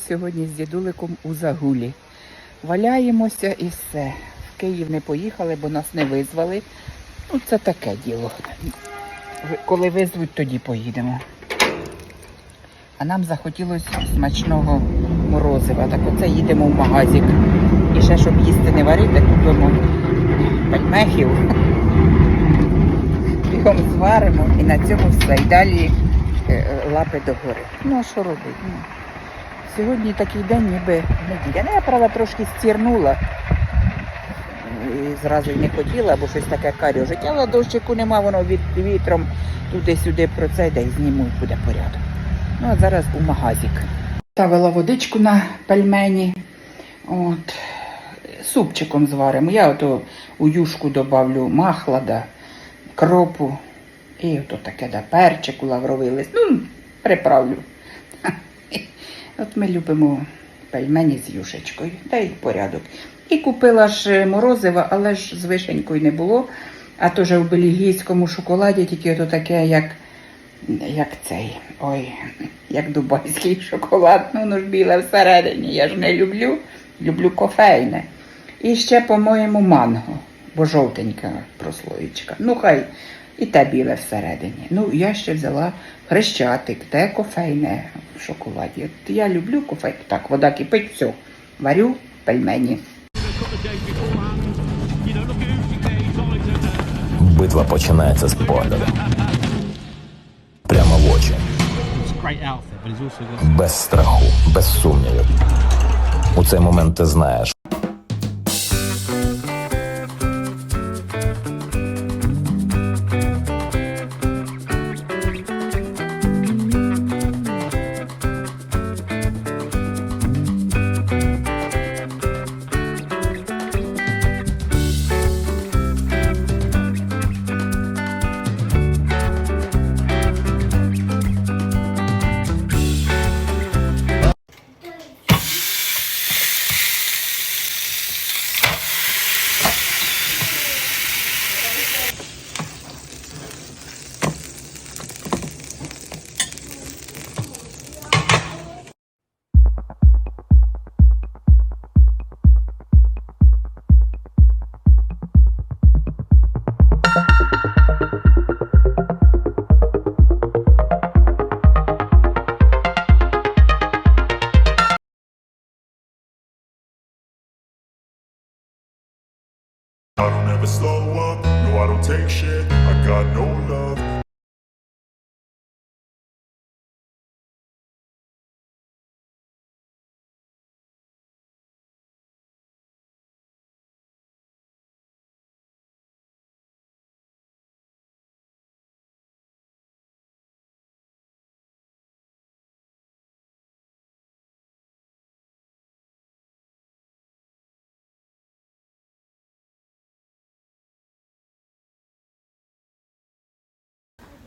Сьогодні з дідуликом у загулі. Валяємося і все. В Київ не поїхали, бо нас не визвали. Ну, це таке діло. Коли визвуть, тоді поїдемо. А нам захотілося смачного морозива. Так оце їдемо в магазик. І ще, щоб їсти не варити, купимо пельмехів. Бігом зваримо і на цьому все. І далі е, е, лапи догори. Ну, а що робити? Сьогодні такий день, ніби неділя. Ну, я, правда, трошки стірнула. І зразу й не хотіла, бо щось таке карюжить. Але дощику нема, воно від вітром туди-сюди про це йде і зніму, і буде порядок. Ну, а зараз у магазик. Ставила водичку на пельмені. От. Супчиком зваримо. Я ото у юшку добавлю махлада, кропу. І ото таке да, перчику, лавровий лист. Ну, приправлю. От ми любимо пельмені з юшечкою, та й порядок. І купила ж морозива, але ж з вишенькою не було. А то вже в бельгійському шоколаді тільки ото таке, як, як цей, ой, як дубайський шоколад, ну воно ж біле всередині. Я ж не люблю, люблю кофейне. І ще, по-моєму, манго, бо жовтенька прослоєчка. Ну, хай і те біле всередині. Ну, я ще взяла хрещатик, те кофейне в шоколаді. От я люблю кофей. Так, вода кипить, все. Варю пельмені. Битва починається з погляду. Прямо в очі, без страху, без сумнівів. У цей момент ти знаєш,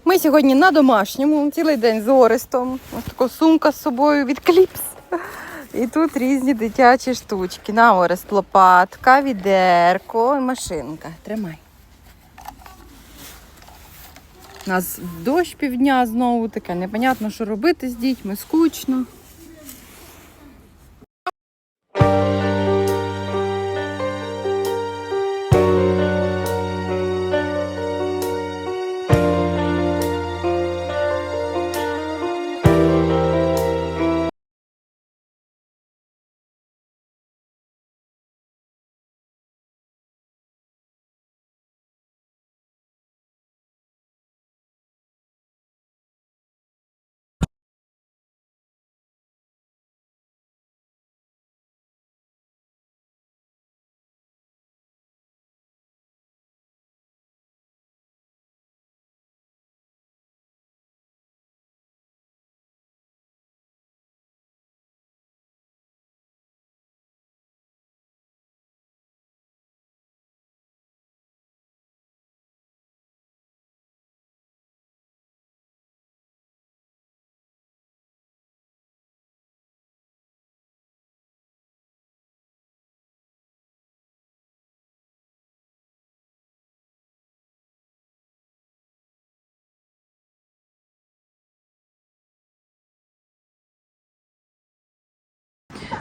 Ми сьогодні на домашньому, цілий день з Орестом. Ось така сумка з собою від кліпс. І тут різні дитячі штучки. На Орест лопатка, відерко і машинка. Тримай. У нас дощ півдня знову таке, непонятно, що робити з дітьми, скучно.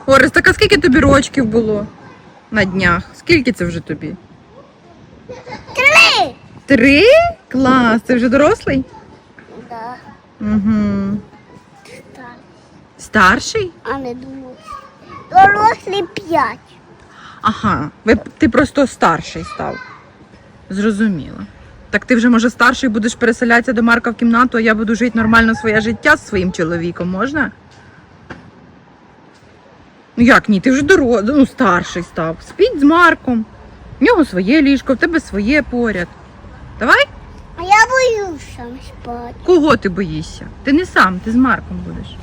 Орес, так а скільки тобі рочків було на днях? Скільки це вже тобі? Три. Три? Клас, ти вже дорослий? Да, Угу. так. Старший? А не думаю. Дорослі п'ять. Ага, ви, ти просто старший став. Зрозуміло. Так ти вже, може, старший будеш переселятися до Марка в кімнату, а я буду жити нормально своє життя з своїм чоловіком, можна? Ну як ні, ти вже доро... ну, старший став. Спіть з Марком. В нього своє ліжко, в тебе своє поряд. Давай? А я боюсь сам спати. Кого ти боїшся? Ти не сам, ти з Марком будеш.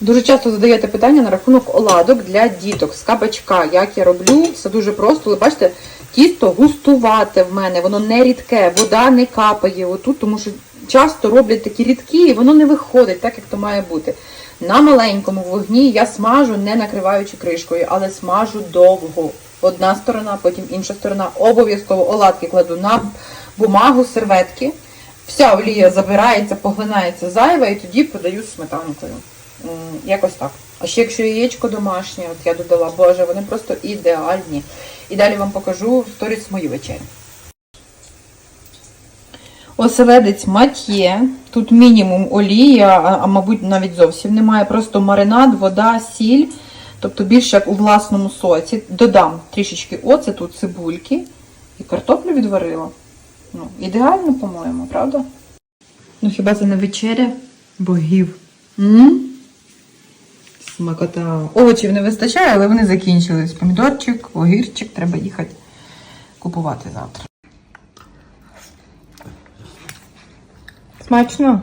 Дуже часто задаєте питання на рахунок оладок для діток з кабачка. Як я роблю, все дуже просто. Але бачите, тісто густувате в мене, воно не рідке, вода не капає отут, тому що часто роблять такі рідкі, і воно не виходить так, як то має бути. На маленькому вогні я смажу, не накриваючи кришкою, але смажу довго. Одна сторона, потім інша сторона. Обов'язково оладки кладу на бумагу, серветки. Вся олія забирається, поглинається зайва, і тоді подаю сметанкою. Якось так. А ще якщо яєчко домашнє, от я додала, боже, вони просто ідеальні. І далі вам покажу сторіс мою вечерю. Оселедець матє. Тут мінімум олії, а, а мабуть навіть зовсім немає. Просто маринад, вода, сіль. Тобто більше як у власному соці. Додам трішечки оцету, цибульки і картоплю відварила. Ну, ідеально, по-моєму, правда? Ну хіба це не вечеря богів? м Смакота. Овочів не вистачає, але вони закінчились. Помідорчик, огірчик, треба їхати купувати завтра. Смачно.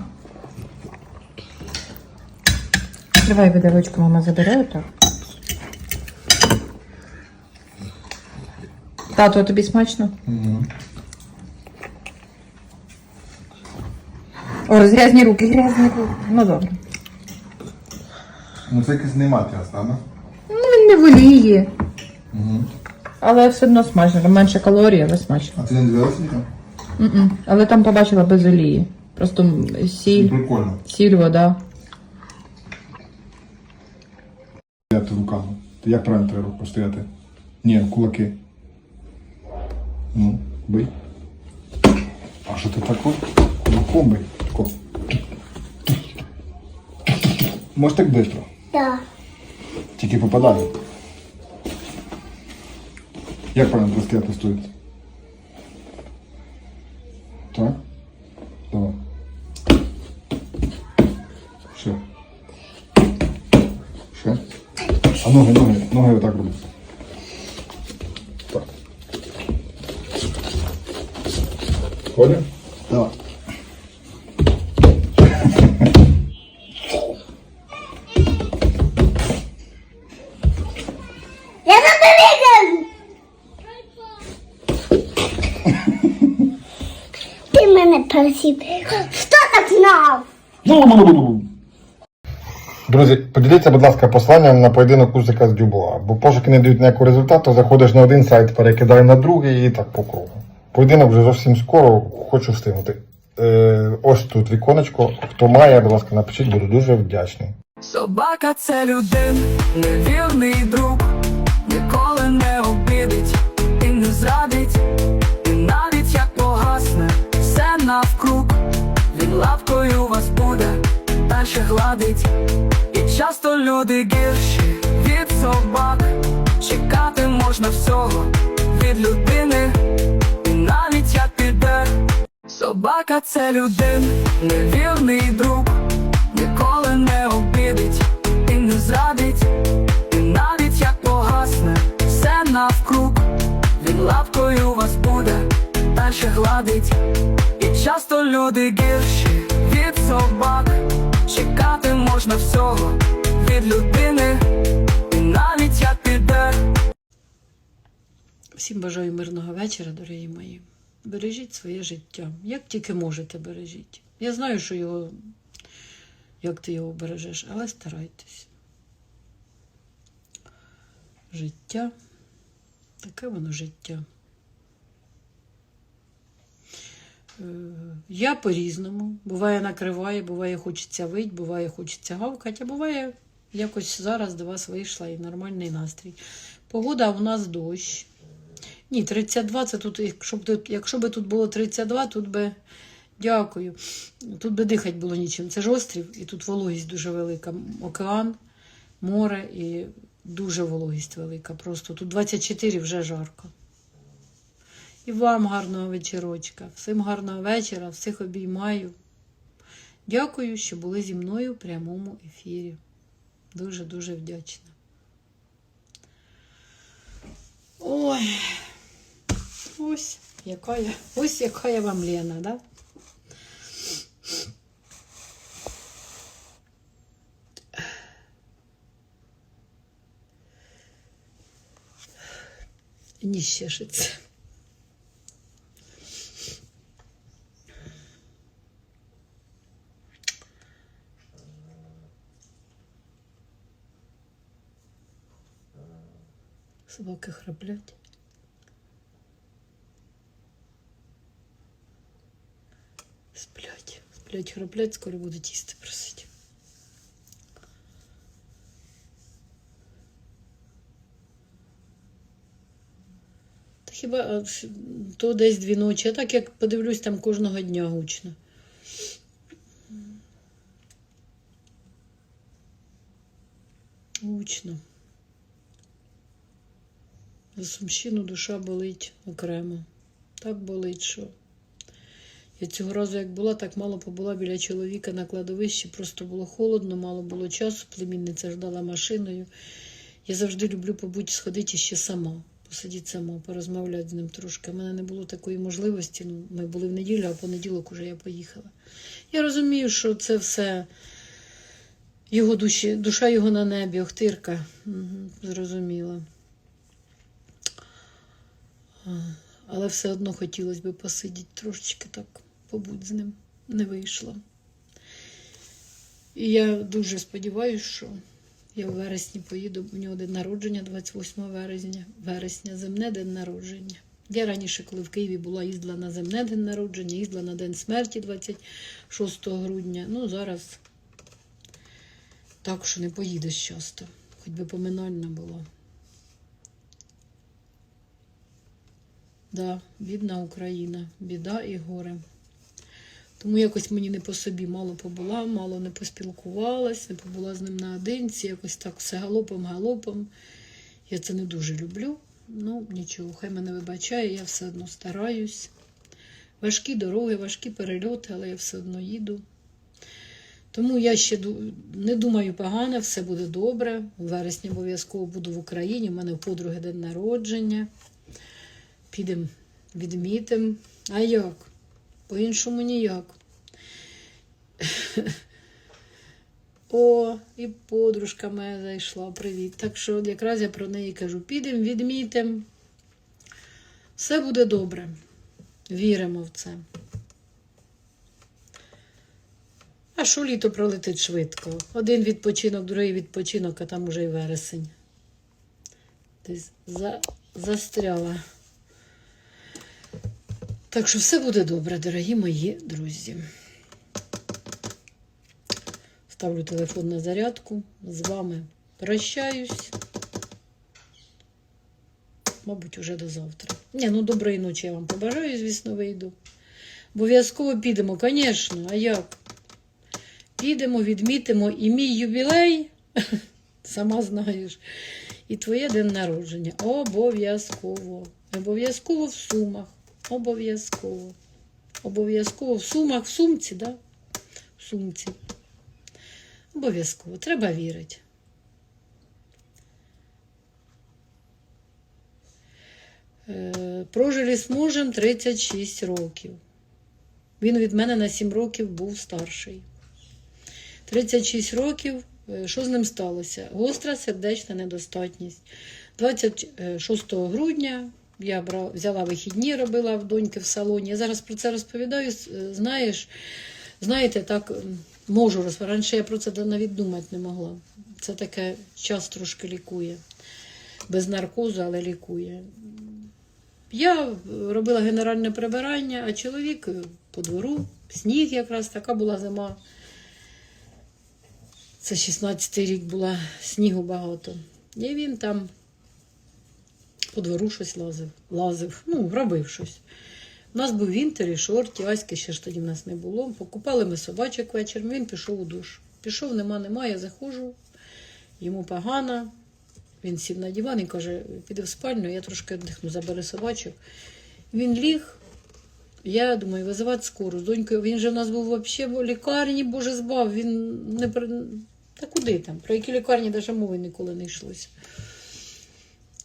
Давай виделочку мама забере так. Тато, а тобі смачно? О, грязні руки, грязні руки. Ну добре. Ну це якийсь знімати правда? Ну, він не воліє. Але все одно смачно, там менше калорій, але смачно. А ти не дивилася нічого? М-м. Але там побачила без олії. Просто м, сіль, Прикольно. сіль, вода. Стояти руками. Ти як правильно треба руку стояти? Ні, кулаки. Ну, бий. А що ти тако? Кулаком бий. Тако. Може так швидко. Да. Тільки попадає. Як правильно стояти стоїть? Так? Давай. Ще. Ще. А ноги, ноги, ноги отак роби. Так. Коля? Друзі, поділіться, будь ласка, посланням на поєдинок Усика з Дюбуа, бо пошуки не дають ніякого результату, заходиш на один сайт, перекидай на другий і так по кругу. Поєдинок вже зовсім скоро, хочу встигнути. Е, ось тут віконечко. Хто має, будь ласка, напишіть, буду дуже вдячний. Собака це людина, невірний друг, ніколи не обідить і не зрадить, і навіть як погасне все навкруг, гладить, і часто люди гірші від собак, чекати можна всього від людини, і навіть як піде, собака це людина, невірний друг. Ніколи не обідить і не зрадить, і навіть як погасне все навкруг, він лапкою вас буде дальше гладить, і часто люди гірші чекати всього від людини, і навіть як піде. Всім бажаю мирного вечора, дорогі мої. Бережіть своє життя. Як тільки можете, бережіть. Я знаю, що його, як ти його бережеш, але старайтесь. Життя Таке воно життя. Е, Я по-різному. Буває накриває, буває хочеться вить, буває хочеться гавкати, а буває якось зараз до вас вийшла і нормальний настрій. Погода у нас дощ. Ні, 32 це тут, якщо б, якщо б тут було 32, тут би дякую. Тут би дихати було нічим. Це ж острів, і тут вологість дуже велика. Океан, море і дуже вологість велика. Просто тут 24 вже жарко. І вам гарного вечірочка. Всім гарного вечора, всіх обіймаю. Дякую, що були зі мною в прямому ефірі. Дуже-дуже вдячна. Ой, ось яка я, ось яка я вам Лена, да? Ніс чешеться. Собаки храплять. Сплять. Сплять, храплять, скоро будуть їсти просити. Та хіба то десь дві ночі, а так як подивлюсь, там кожного дня гучно. Гучно. За Сумщину душа болить окремо. Так болить, що. Я цього разу, як була, так мало побула біля чоловіка на кладовищі, просто було холодно, мало було часу, племінниця ждала машиною. Я завжди люблю побути, сходити ще сама, посидіти сама, порозмовляти з ним трошки. У мене не було такої можливості. Ну, ми були в неділю, а в понеділок уже я поїхала. Я розумію, що це все його душі, душа його на небі, Охтирка. Угу, зрозуміла. Але все одно хотілося б посидіти трошечки так, побудь з ним. Не вийшло. І я дуже сподіваюся, що я в вересні поїду. У нього день народження, 28 вересня, вересня, земне день народження. Я раніше, коли в Києві була, їздила на земне день народження, їздила на день смерті 26 грудня. Ну, зараз так, що не поїдеш часто, хоч би поминальна була. Да, бідна Україна, біда і горе. Тому якось мені не по собі мало побула, мало не поспілкувалась, не побула з ним наодинці, якось так все галопом-галопом. Я це не дуже люблю. Ну, нічого, хай мене вибачає, я все одно стараюсь. Важкі дороги, важкі перельоти, але я все одно їду. Тому я ще не думаю погано, все буде добре. У вересні обов'язково буду в Україні. У мене подруги день народження. Підемо відмітимо. А як? По-іншому ніяк. О, і подружка моя зайшла. Привіт. Так що якраз я про неї кажу: підемо, відмітимо. Все буде добре. Віримо в це. А що літо пролетить швидко? Один відпочинок, другий відпочинок, а там уже й вересень. Десь за... застряла. Так що все буде добре, дорогі мої друзі. Ставлю телефон на зарядку. З вами прощаюсь. Мабуть, уже до завтра. Ні, ну доброї ночі я вам побажаю, звісно, вийду. Обов'язково підемо, звісно, а як? Підемо, відмітимо і мій ювілей, сама знаєш, і твоє день народження. Обов'язково. Обов'язково в сумах. Обов'язково. Обов'язково в сумах, в сумці, да? В сумці. Обов'язково. Треба вірити. Е, Прожили з мужем 36 років. Він від мене на 7 років був старший. 36 років. Е, Що з ним сталося? Гостра сердечна недостатність. 26 грудня я взяла вихідні, робила в доньки в салоні. Я зараз про це розповідаю. Е, Знаєш, знаєте, так можу розповідати. Раніше я про це навіть думати не могла. Це таке час трошки лікує. Без наркозу, але лікує. Я робила генеральне прибирання, а чоловік по двору, сніг якраз така була зима. Це 16-й рік була, снігу багато. І він там по двору щось лазив, лазив, ну, робив щось. У нас був вінтер і шорті, Аськи ще ж тоді в нас не було. Покупали ми собачок вечором, він пішов у душ. Пішов, нема, нема, я заходжу, йому погано. Він сів на диван і каже, піди в спальню, я трошки віддихну, забери собачок. Він ліг. Я думаю, визивати скору з донькою. Він же в нас був взагалі в лікарні, боже збав. Він не. Та куди там? Про які лікарні навіть мови ніколи не йшлося.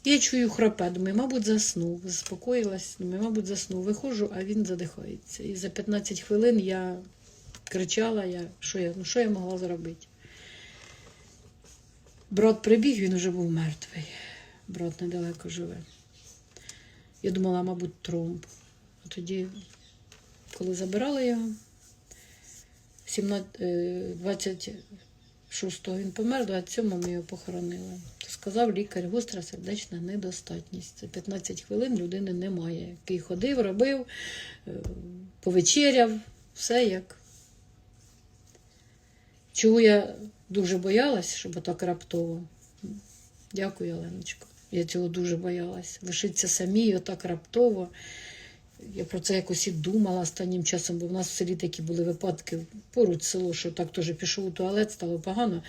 Я чую храпе, думаю, мабуть, заснув. Заспокоїлась, думаю, мабуть, заснув. Виходжу, а він задихається. І за 15 хвилин я кричала, я, що, я, ну, що я могла зробити. Брат прибіг, він вже був мертвий. Брат недалеко живе. Я думала, мабуть, тромб. А тоді, коли забирали його, 17, е, 26-го він помер, 27-го ми його похоронили. Сказав лікар, гостра сердечна недостатність. Це 15 хвилин людини немає. Який ходив, робив, е, повечеряв, все як. Чого я дуже боялась, щоб так раптово. Дякую, Оленочко. Я цього дуже боялась. Лишитися самій отак раптово. Я про це якось і думала останнім часом, бо в нас в селі такі були випадки поруч село, що так теж пішов у туалет, стало погано.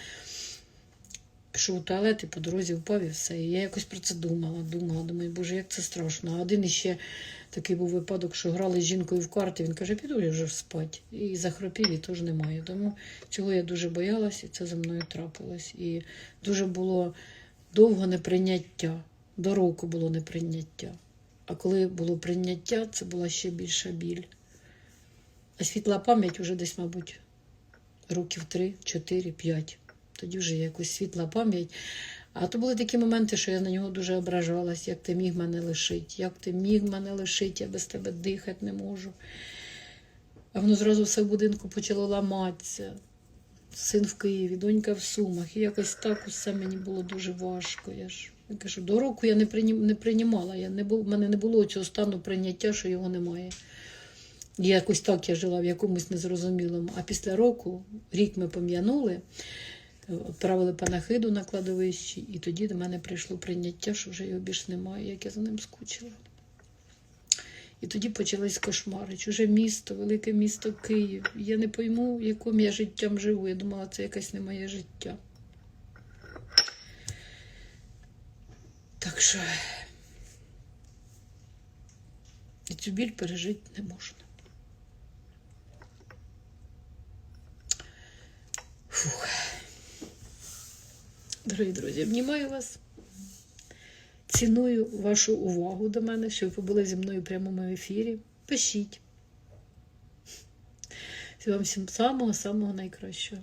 Пішов у туалет і по дорозі впав і все. І я якось про це думала, думала, думаю, боже, як це страшно. А один іще такий був випадок, що грали з жінкою в карти. Він каже, піду я вже спать. І захропів, і теж немає. Тому цього я дуже боялась, і це за мною трапилось. І дуже було довго неприйняття. До року було неприйняття. А коли було прийняття, це була ще більша біль. А світла пам'ять уже десь, мабуть, років 3, 4, 5. Тоді вже якось світла пам'ять. А то були такі моменти, що я на нього дуже ображалась, як ти міг мене лишити, як ти міг мене лишити, я без тебе дихати не можу. А воно зразу все в будинку почало ламатися. Син в Києві, донька в Сумах. І якось так усе мені було дуже важко. Я ж я кажу, до року я не, не приймала. Я не в мене не було цього стану прийняття, що його немає. І якось так я жила в якомусь незрозумілому. А після року, рік ми пом'янули, відправили панахиду на кладовищі, і тоді до мене прийшло прийняття, що вже його більш немає, як я за ним скучила. І тоді почались кошмари. Чуже місто, велике місто Київ. Я не пойму, яким я життям живу. Я думала, це якесь не моє життя. Так і цю біль пережити не можна. Фух. Дорогі друзі, обнімаю вас. Ціную вашу увагу до мене, що ви побули зі мною в прямому ефірі. Пишіть. Вам всім самого-самого найкращого.